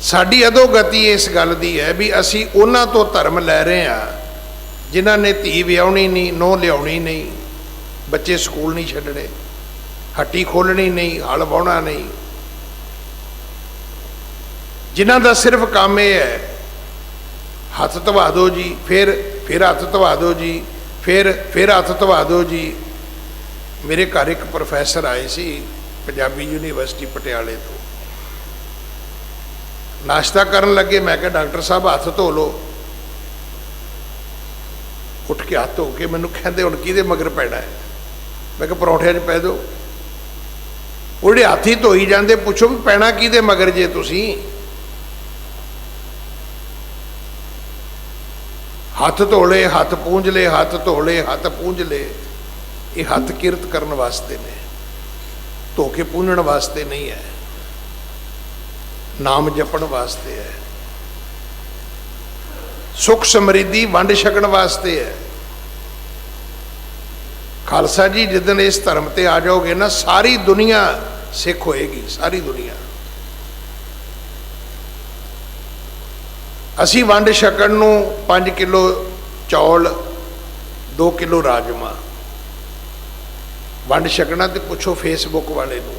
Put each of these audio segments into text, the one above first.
ਸਾਡੀ ਅਧੋਗਤੀ ਇਸ ਗੱਲ ਦੀ ਹੈ ਵੀ ਅਸੀਂ ਉਹਨਾਂ ਤੋਂ ਧਰਮ ਲੈ ਰਹੇ ਹਾਂ, ਜਿਨ੍ਹਾਂ ਨੇ ਧੀ ਵਿਆਹਣੀ ਨਹੀਂ ਨੋ ਲਿਆਉਣੀ ਨਹੀਂ, ਬੱਚੇ ਸਕੂਲ ਨਹੀਂ ਛੱਡਣੇ, ਹੱਟੀ ਖੋਲਣੀ ਨਹੀਂ, ਹਲ ਵਾਹੁਣਾ ਨਹੀਂ। ਜਿਨ੍ਹਾਂ ਦਾ ਸਿਰਫ ਕੰਮ ਇਹ ਹੈ, ਹੱਥ ਧਵਾ ਦਿਓ ਜੀ, ਫਿਰ ਫਿਰ ਹੱਥ ਧਵਾ ਦਿਓ ਜੀ, ਫਿਰ ਫਿਰ ਹੱਥ ਧਵਾ ਦਿਓ ਜੀ। ਮੇਰੇ ਘਰ ਇੱਕ ਪ੍ਰੋਫੈਸਰ ਆਏ ਸੀ, ਪੰਜਾਬੀ ਯੂਨੀਵਰਸਿਟੀ ਪਟਿਆਲੇ ਤੋਂ। ਨਾਸ਼ਤਾ ਕਰਨ ਲੱਗੇ, ਮੈਂ ਕਿਹਾ, ਡਾਕਟਰ ਸਾਹਿਬ, ਹੱਥ ਧੋ ਲਓ। ਉੱਠ ਕੇ ਹੱਥ ਧੋ ਕੇ ਮੈਨੂੰ ਕਹਿੰਦੇ, ਹੁਣ ਕਿਹਦੇ ਮਗਰ ਪੈਣਾ ਹੈ? ਮੈਂ ਕਿਹਾ, ਪਰੌਂਠਿਆਂ 'ਚ ਪੈ ਦਿਓ ਉਹਦੇ ਹੱਥ ਹੀ ਧੋਈ ਜਾਂਦੇ, ਪੁੱਛੋ ਵੀ ਪੈਣਾ ਕਿਹਦੇ ਮਗਰ ਜੇ ਤੁਸੀਂ। ਹੱਥ ਧੋਲੇ ਹੱਥ ਪੂੰਝ ਲਏ, ਹੱਥ ਧੋਲੇ ਹੱਥ ਪੂੰਝ ਲਏ। ਇਹ ਹੱਥ ਕਿਰਤ ਕਰਨ ਵਾਸਤੇ ਨੇ। ਧੋ ਕੇ ਪੂੰਝਣ ਵਾਸਤੇ ਨਹੀਂ ਹੈ। ਨਾਮ ਜਪਣ ਵਾਸਤੇ ਹੈ। ਸੁਖ ਸਮਰਿੱਧੀ ਵੰਡ ਛਕਣ ਵਾਸਤੇ ਹੈ। ਖਾਲਸਾ ਜੀ ਜਿੱਦਨ ਇਸ ਧਰਮ ਤੇ ਆ ਜਾਓਗੇ ਨਾ, ਸਾਰੀ ਦੁਨੀਆ ਸਿੱਖ ਹੋਏਗੀ, ਸਾਰੀ ਦੁਨੀਆ। ਅਸੀਂ ਵੰਡ ਛਕਣ ਨੂੰ 5 ਕਿਲੋ ਚੌਲ 2 ਕਿਲੋ ਰਾਜਮਾ। ਵੰਡ ਛਕਣਾ ਤੇ ਪੁੱਛੋ ਫੇਸਬੁੱਕ ਵਾਲੇ ਨੂੰ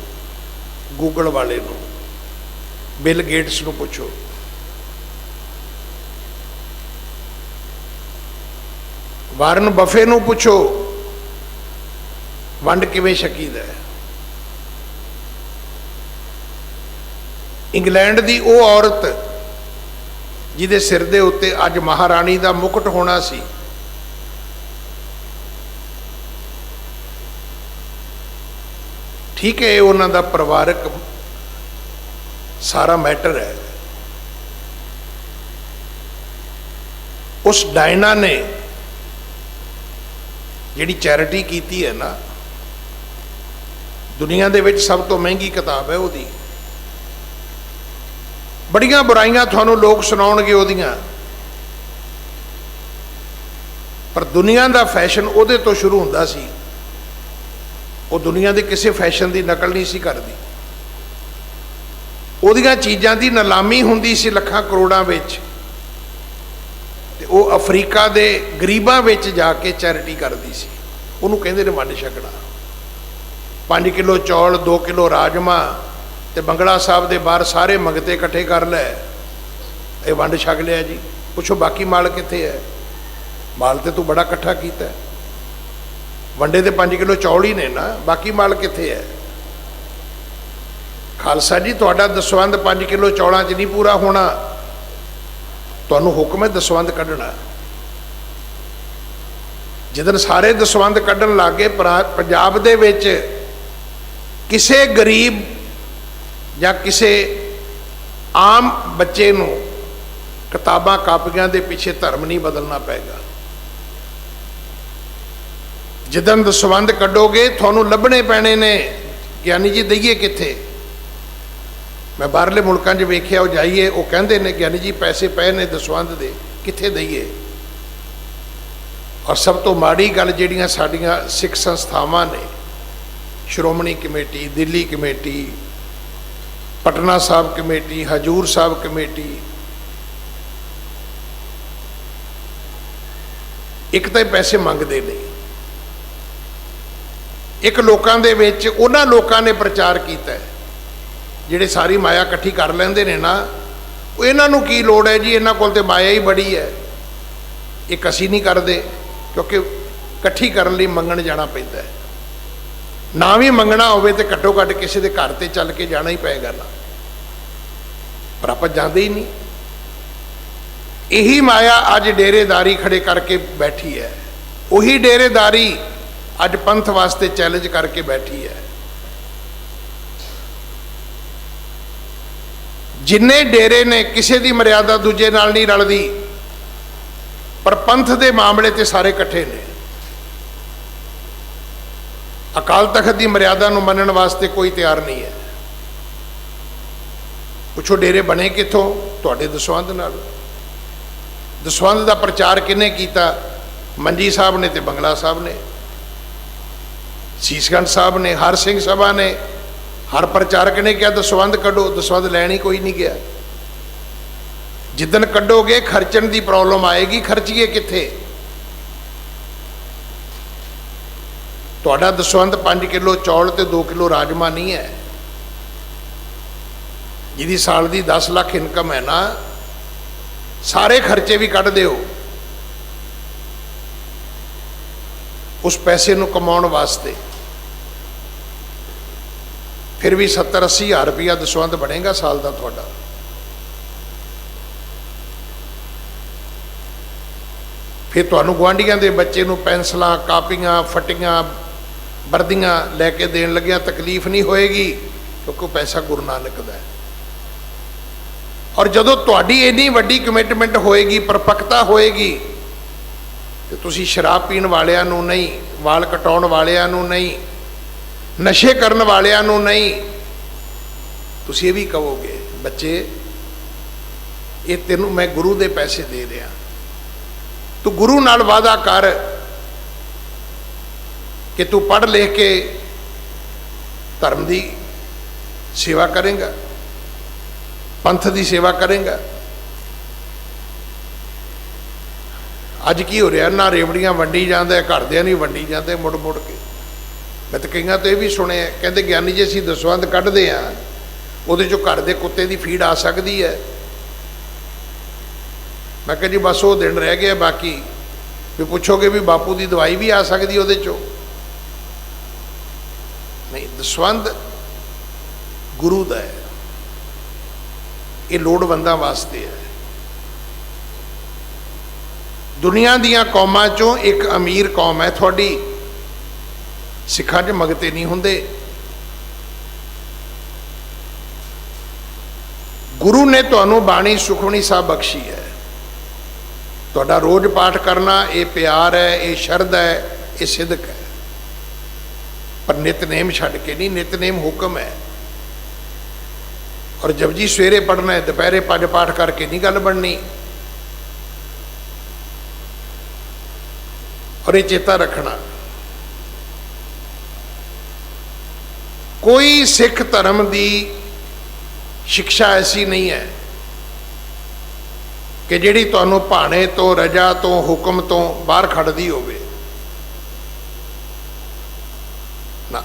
ਗੂਗਲ ਵਾਲੇ ਨੂੰ। ਬਿਲ ਗੇਟਸ ਨੂੰ ਪੁੱਛੋ। ਵਾਰਨ ਬਫੇ ਨੂੰ ਪੁੱਛੋ, ਵੰਡ ਕਿਵੇਂ ਛਕੀਦਾ ਹੈ? ਇੰਗਲੈਂਡ ਦੀ ਉਹ ਔਰਤ ਜਿਹਦੇ ਸਿਰ ਦੇ ਉੱਤੇ ਅੱਜ ਮਹਾਰਾਣੀ ਦਾ ਮੁਕਟ ਹੋਣਾ ਸੀ, ਠੀਕ ਹੈ ਉਹਨਾਂ ਦਾ ਪਰਿਵਾਰਕ ਸਾਰਾ ਮੈਟਰ ਹੈ। ਉਸ ਡਾਇਨਾ ਨੇ ਜਿਹੜੀ ਚੈਰਿਟੀ ਕੀਤੀ ਹੈ ਨਾ, ਦੁਨੀਆ ਦੇ ਵਿੱਚ ਸਭ ਤੋਂ ਮਹਿੰਗੀ ਕਿਤਾਬ ਹੈ ਉਹਦੀ। ਬੜੀਆਂ ਬੁਰਾਈਆਂ ਤੁਹਾਨੂੰ ਲੋਕ ਸੁਣਾਉਣਗੇ ਉਹਦੀਆਂ। ਪਰ ਦੁਨੀਆ ਦਾ ਫੈਸ਼ਨ ਉਹਦੇ ਤੋਂ ਸ਼ੁਰੂ ਹੁੰਦਾ ਸੀ। ਉਹ ਦੁਨੀਆ ਦੇ ਕਿਸੇ ਫੈਸ਼ਨ ਦੀ ਨਕਲ ਨਹੀਂ ਸੀ ਕਰਦੀ। ਉਹਦੀਆਂ ਚੀਜ਼ਾਂ ਦੀ ਨਿਲਾਮੀ ਹੁੰਦੀ ਸੀ ਲੱਖਾਂ ਕਰੋੜਾਂ ਵਿੱਚ। ਤੇ ਉਹ ਅਫਰੀਕਾ ਦੇ ਗਰੀਬਾਂ ਵਿੱਚ ਜਾ ਕੇ ਚੈਰਿਟੀ ਕਰਦੀ ਸੀ। ਉਹਨੂੰ ਕਹਿੰਦੇ ਨੇ ਵੰਡ ਛਕਣਾ। 5 ਕਿਲੋ ਚੌਲ 2 ਕਿਲੋ ਰਾਜਮਾ ਤੇ ਬੰਗਲਾ ਸਾਹਿਬ ਦੇ ਬਾਹਰ ਸਾਰੇ ਮੰਗਤੇ ਇਕੱਠੇ ਕਰ ਲੈ ਇਹ ਵੰਡ ਛਕ ਲਿਆ ਜੀ। ਪੁੱਛੋ ਬਾਕੀ ਮਾਲ ਕਿੱਥੇ ਹੈ? ਮਾਲ ਤੇ ਤੂੰ ਬੜਾ ਇਕੱਠਾ ਕੀਤਾ। ਵੰਡੇ ਤੇ 5 ਕਿਲੋ ਚੌਲ ਹੀ ਨੇ ਨਾ। ਬਾਕੀ ਮਾਲ ਕਿੱਥੇ ਹੈ? ਖਾਲਸਾ ਜੀ, ਤੁਹਾਡਾ ਦਸਵੰਦ 5 ਕਿਲੋ ਚੌਲਾਂ 'ਚ ਨਹੀਂ ਪੂਰਾ ਹੋਣਾ। ਤੁਹਾਨੂੰ ਹੁਕਮ ਹੈ ਦਸਵੰਦ ਕੱਢਣਾ। ਜਦੋਂ ਸਾਰੇ ਦਸਵੰਦ ਕੱਢਣ ਲੱਗੇ ਪੰਜਾਬ ਦੇ ਵਿੱਚ ਕਿਸੇ ਗਰੀਬ ਜਾਂ ਕਿਸੇ ਆਮ ਬੱਚੇ ਨੂੰ ਕਿਤਾਬਾਂ ਕਾਪੀਆਂ ਦੇ ਪਿੱਛੇ ਧਰਮ ਨਹੀਂ ਬਦਲਣਾ ਪਏਗਾ। ਜਦੋਂ ਦਸਵੰਦ ਕੱਢੋਗੇ, ਤੁਹਾਨੂੰ ਲੱਭਣੇ ਪੈਣੇ ਨੇ। ਗਿਆਨੀ ਜੀ, ਦਈਏ ਕਿੱਥੇ? ਮੈਂ ਬਾਹਰਲੇ ਮੁਲਕਾਂ 'ਚ ਵੇਖਿਆ, ਉਹ ਜਾਈਏ, ਉਹ ਕਹਿੰਦੇ ਨੇ ਗਿਆਨੀ ਜੀ ਪੈਸੇ ਪਏ ਨੇ ਦਸਵੰਦ ਦੇ, ਕਿੱਥੇ ਦਈਏ? ਔਰ ਸਭ ਤੋਂ ਮਾੜੀ ਗੱਲ ਜਿਹੜੀਆਂ ਸਾਡੀਆਂ ਸਿੱਖ ਸੰਸਥਾਵਾਂ ਨੇ, Shiromani committee, Delhi committee, Patna Sahib committee, Hazur Sahib committee, ਇੱਕ ਤਾਂ ਪੈਸੇ ਮੰਗਦੇ ਨੇ। ਇੱਕ ਲੋਕਾਂ ਦੇ ਵਿੱਚ ਉਹਨਾਂ ਲੋਕਾਂ ਨੇ ਪ੍ਰਚਾਰ ਕੀਤਾ ਹੈ। ਜਿਹੜੇ ਸਾਰੀ ਮਾਇਆ ਇਕੱਠੀ ਕਰ ਲੈਂਦੇ ਨੇ ਨਾ, ਉਹ ਇਹਨਾਂ ਨੂੰ ਕੀ ਲੋੜ ਹੈ ਜੀ? ਇਹਨਾਂ ਕੋਲ ਤੇ ਮਾਇਆ ਹੀ ਬੜੀ ਹੈ। ਇੱਕ ਅਸੀਂ ਨਹੀਂ ਕਰਦੇ, ਕਿਉਂਕਿ ਇਕੱਠੀ ਕਰਨ ਲਈ ਮੰਗਣ ਜਾਣਾ ਪੈਂਦਾ ਹੈ। ਨਾ ਵੀ ਮੰਗਣਾ ਹੋਵੇ ਤੇ ਘੱਟੋ ਘੱਟ ਕਿਸੇ ਦੇ ਘਰ ਤੇ ਚੱਲ ਕੇ ਜਾਣਾ ਹੀ ਪਏਗਾ ਨਾ। ਪਰ ਆਪਾਂ ਜਾਂਦੇ ਹੀ ਨਹੀਂ। ਇਹੀ ਮਾਇਆ ਅੱਜ ਡੇਰੇਦਾਰੀ ਖੜੇ ਕਰਕੇ ਬੈਠੀ ਹੈ। ਉਹੀ ਡੇਰੇਦਾਰੀ ਅੱਜ ਪੰਥ ਵਾਸਤੇ ਚੈਲੰਜ ਕਰਕੇ ਬੈਠੀ ਹੈ। ਜਿੰਨੇ ਡੇਰੇ ਨੇ, ਕਿਸੇ ਦੀ ਮਰਿਆਦਾ ਦੂਜੇ ਨਾਲ ਨਹੀਂ ਰਲਦੀ। ਪਰ ਪੰਥ ਦੇ ਮਾਮਲੇ ਤੇ ਸਾਰੇ ਇਕੱਠੇ ਨੇ। ਅਕਾਲ ਤਖਤ ਦੀ ਮਰਿਆਦਾ ਨੂੰ ਮੰਨਣ ਵਾਸਤੇ ਕੋਈ ਤਿਆਰ ਨਹੀਂ ਹੈ। ਪੁੱਛੋ, ਡੇਰੇ ਬਣੇ ਕਿੱਥੋਂ? ਤੁਹਾਡੇ ਦਸਵੰਦ ਨਾਲ। ਦਸਵੰਦ ਦਾ ਪ੍ਰਚਾਰ ਕਿਨੇ ਕੀਤਾ? ਮੰਜੀ ਸਾਹਿਬ ਨੇ ਤੇ ਬੰਗਲਾ ਸਾਹਿਬ ਨੇ। ਸੀਸਗੰਜ ਸਾਹਿਬ ਨੇ ਹਰ ਸਿੰਘ ਸਭਾ ਨੇ। ਹਰ ਪ੍ਰਚਾਰਕ ਨੇ ਕਿਹਾ ਦਸਵੰਦ ਕੱਢੋ ਦਸਵੰਦ ਲੈਣ ਹੀ ਕੋਈ ਨਹੀਂ ਗਿਆ। ਜਿੱਦਨ ਕੱਢੋਗੇ, ਖਰਚਣ ਦੀ ਪ੍ਰੋਬਲਮ ਆਏਗੀ, ਖਰਚੀਏ ਕਿੱਥੇ? ਤੁਹਾਡਾ ਦਸਵੰਦ 5 ਕਿਲੋ ਚੌਲ ਤੇ 2 ਕਿਲੋ ਰਾਜਮਾ ਨਹੀਂ ਹੈ। ਜਿਹਦੀ ਸਾਲ ਦੀ 10 ਲੱਖ ਇਨਕਮ ਹੈ ਨਾ, ਸਾਰੇ ਖਰਚੇ ਵੀ ਕੱਢ ਦਿਓ। ਉਸ ਪੈਸੇ ਨੂੰ ਕਮਾਉਣ ਵਾਸਤੇ। ਫਿਰ ਵੀ 70 80 ਹਜ਼ਾਰ ਰੁਪਇਆ ਦਸਵੰਦ ਬਣੇਗਾ ਸਾਲ ਦਾ ਤੁਹਾਡਾ। ਫਿਰ ਤੁਹਾਨੂੰ ਗੁਆਂਢੀਆਂ ਦੇ ਬੱਚੇ ਨੂੰ ਪੈਨਸਲਾਂ, ਕਾਪੀਆਂ, ਫਟੀਆਂ, ਵਰਦੀਆਂ ਲੈ ਕੇ ਦੇਣ ਲੱਗਿਆ ਤਕਲੀਫ ਨਹੀਂ ਹੋਏਗੀ, ਕਿਉਂਕਿ ਉਹ ਪੈਸਾ ਗੁਰੂ ਨਾਨਕ ਦਾ ਹੈ। ਔਰ ਜਦੋਂ ਤੁਹਾਡੀ ਇੰਨੀ ਵੱਡੀ ਕਮਿਟਮੈਂਟ ਹੋਏਗੀ, ਪਰਪੱਕਤਾ ਹੋਏਗੀ, ਤੇ ਤੁਸੀਂ ਸ਼ਰਾਬ ਪੀਣ ਵਾਲਿਆਂ ਨੂੰ ਨਹੀਂ, ਵਾਲ ਕਟਾਉਣ ਵਾਲਿਆਂ ਨੂੰ ਨਹੀਂ ਨਸ਼ੇ ਕਰਨ ਵਾਲਿਆਂ ਨੂੰ ਨਹੀਂ। ਤੁਸੀਂ ਇਹ ਵੀ ਕਹੋਗੇ ਬੱਚੇ ਇਹ ਤੈਨੂੰ ਮੈਂ ਗੁਰੂ ਦੇ ਪੈਸੇ ਦੇ ਰਿਹਾ ਤੂੰ ਗੁਰੂ ਨਾਲ ਵਾਅਦਾ ਕਰ ਕਿ ਤੂੰ ਪੜ੍ਹ ਲਿਖ ਕੇ ਧਰਮ ਦੀ ਸੇਵਾ ਕਰੇਗਾ ਪੰਥ ਦੀ ਸੇਵਾ ਕਰੇਗਾ। ਅੱਜ ਕੀ ਹੋ ਰਿਹਾ? ਨਾ ਰੇਵੜੀਆਂ ਵੰਡੀ ਜਾਂਦੇ ਆ, ਘਰਦਿਆਂ ਨਹੀਂ ਵੰਡੀ ਜਾਂਦੇ ਮੁੜ ਮੁੜ ਕੇ। ਮੈਂ ਤਾਂ ਕਈਆਂ ਤੋਂ ਇਹ ਵੀ ਸੁਣਿਆ ਕਹਿੰਦੇ ਗਿਆਨੀ ਜੀ ਅਸੀਂ ਦਸਵੰਦ ਕੱਢਦੇ ਆ ਉਹਦੇ ਚੋਂ ਘਰ ਦੇ ਕੁੱਤੇ ਦੀ ਫੀਡ ਆ ਸਕਦੀ ਹੈ। ਮੈਂ ਕਿਹਾ ਜੀ ਬਸ ਉਹ ਦਿਨ ਰਹਿ ਗਿਆ ਬਾਕੀ, ਵੀ ਪੁੱਛੋਗੇ ਵੀ ਬਾਪੂ ਦੀ ਦਵਾਈ ਵੀ ਆ ਸਕਦੀ ਉਹਦੇ ਚੋਂ? ਨਹੀਂ ਦਸਵੰਦ ਗੁਰੂ ਦਾ ਹੈ। ਇਹ ਲੋੜਵੰਦਾਂ ਵਾਸਤੇ ਹੈ। ਦੁਨੀਆ ਦੀਆਂ ਕੌਮਾਂ ਚੋਂ ਇੱਕ ਅਮੀਰ ਕੌਮ ਹੈ ਤੁਹਾਡੀ। ਸਿੱਖਾਂ 'ਚ ਮਗਤੇ ਨਹੀਂ ਹੁੰਦੇ। ਗੁਰੂ ਨੇ ਤੁਹਾਨੂੰ ਬਾਣੀ ਸੁਖਮਣੀ ਸਾਹਿਬ ਬਖਸ਼ੀ ਹੈ। ਤੁਹਾਡਾ ਰੋਜ਼ ਪਾਠ ਕਰਨਾ, ਇਹ ਪਿਆਰ ਹੈ, ਇਹ ਸ਼ਰਧਾ ਹੈ, ਇਹ ਸਿਦਕ ਹੈ। ਪਰ ਨਿਤਨੇਮ ਛੱਡ ਕੇ ਨਹੀਂ, ਨਿਤਨੇਮ ਹੁਕਮ ਹੈ। ਔਰ ਜਪਜੀ ਸਵੇਰੇ ਪੜਨਾ ਹੈ, ਦੁਪਹਿਰੇ ਪੰਜ ਪਾਠ ਕਰਕੇ ਨਹੀਂ ਗੱਲ ਬਣਨੀ। ਔਰ ਇਹ ਚੇਤਾ ਰੱਖਣਾ। ਕੋਈ ਸਿੱਖ ਧਰਮ ਦੀ ਸਿੱਖਿਆ ਐਸੀ ਨਹੀਂ ਹੈ ਕਿ ਜਿਹੜੀ ਤੁਹਾਨੂੰ ਭਾਣੇ ਤੋਂ, ਰਜਾ ਤੋਂ, ਹੁਕਮ ਤੋਂ ਬਾਹਰ ਖੜਦੀ ਹੋਵੇ। ਨਾ,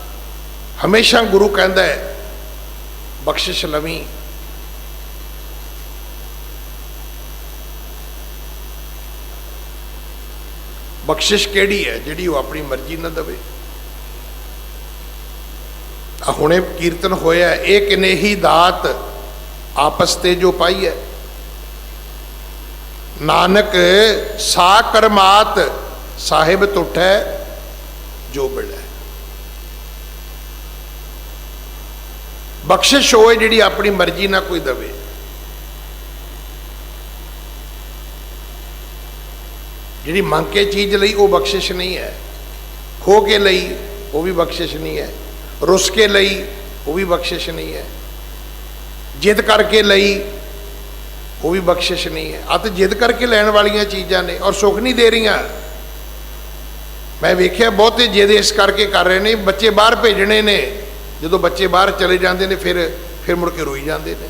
ਹਮੇਸ਼ਾ ਗੁਰੂ ਕਹਿੰਦਾ ਹੈ, ਬਖਸ਼ਿਸ਼ ਲਵੀ। ਬਖਸ਼ਿਸ਼ ਕਿਹੜੀ ਹੈ? ਜਿਹੜੀ ਉਹ ਆਪਣੀ ਮਰਜ਼ੀ ਨਾਲ ਦੇਵੇ। ਹੁਣੇ ਕੀਰਤਨ ਹੋਇਆ, ਇਹ ਕਿਨੇਹੀ ਦਾਤ ਆਪਸ ਤੇ ਜੋ ਪਾਈ ਹੈ। ਨਾਨਕ ਸਾ ਕਰਮਾਤ ਸਾਹਿਬ ਟੁੱਟੈ ਜੋ ਮਿਲੈ ਬਖਸ਼ਿਸ਼ ਹੋਏ ਜਿਹੜੀ ਆਪਣੀ ਮਰਜ਼ੀ ਨਾਲ ਕੋਈ ਦਵੇ। ਜਿਹੜੀ ਮੰਗ ਕੇ ਚੀਜ਼ ਲਈ ਉਹ ਬਖਸ਼ਿਸ਼ ਨਹੀਂ ਹੈ। ਖੋ ਕੇ ਲਈ ਉਹ ਵੀ ਬਖਸ਼ਿਸ਼ ਨਹੀਂ ਹੈ। ਰੁੱਸ ਕੇ ਲਈ ਉਹ ਵੀ ਬਖਸ਼ਿਸ਼ ਨਹੀਂ ਹੈ। ਜਿੱਦ ਕਰਕੇ ਲਈ ਉਹ ਵੀ ਬਖਸ਼ਿਸ਼ ਨਹੀਂ ਹੈ। ਆ ਜਿੱਦ ਕਰਕੇ ਲੈਣ ਵਾਲੀਆਂ ਚੀਜ਼ਾਂ ਨੇ ਔਰ ਸੁੱਖ ਨਹੀਂ ਦੇ ਰਹੀਆਂ। ਮੈਂ ਵੇਖਿਆ ਬਹੁਤੇ ਜਿੱਦ ਇਸ ਕਰਕੇ ਕਰ ਰਹੇ ਨੇ, ਬੱਚੇ ਬਾਹਰ ਭੇਜਣੇ ਨੇ। ਜਦੋਂ ਬੱਚੇ ਬਾਹਰ ਚਲੇ ਜਾਂਦੇ ਨੇ, ਫਿਰ ਫਿਰ ਮੁੜ ਕੇ ਰੋਈ ਜਾਂਦੇ ਨੇ।